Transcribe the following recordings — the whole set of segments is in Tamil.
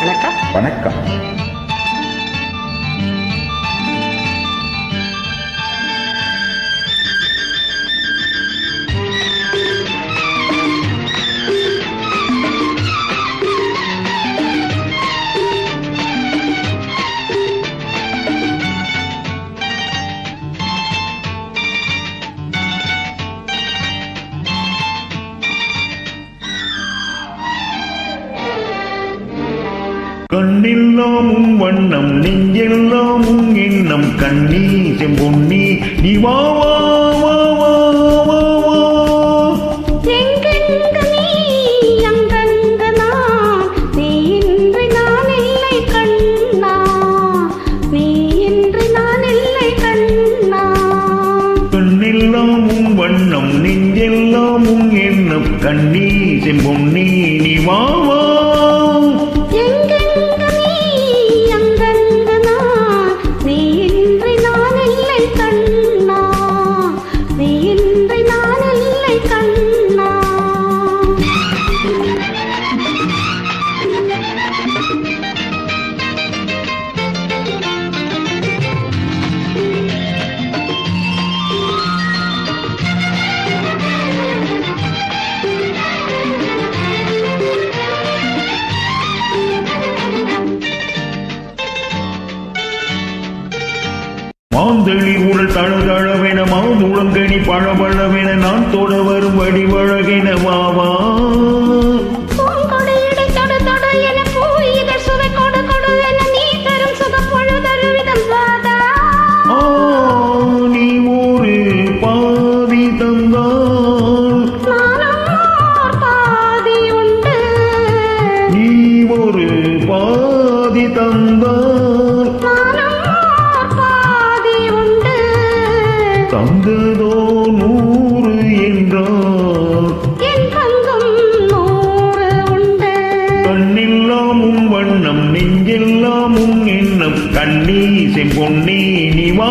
வணக்கம். வணக்கம். கண்ணில்லாமும் வண்ணம் நெஞ்செல்லாமும் எண்ணம் கண்ணி செம்பொன்னி நீ வா வா வா வா வா வா. கண்ணில்லாமும் வண்ணம் நெஞ்செல்லாமும் எண்ணம் கண்ணீ செம்பொன்னி நீ வா மாந்தளி உடல் தழுதழவென மாந்துளங்கனி பழபழவென நான் தொட வரும் வடிவழகென வாவா தந்ததோ நூறு என்றார் கண்ணெல்லாமும் வண்ணம் நெஞ்செல்லாமும் எண்ணம் கண்ணீ செம்பொன்னே நிவா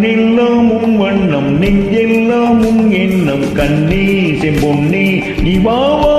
கண்ணெல்லாம் உன் வண்ணம் நெஞ்செல்லாம் உன் எண்ணம் கண்ணே செம்பொன்னே நீ வாவா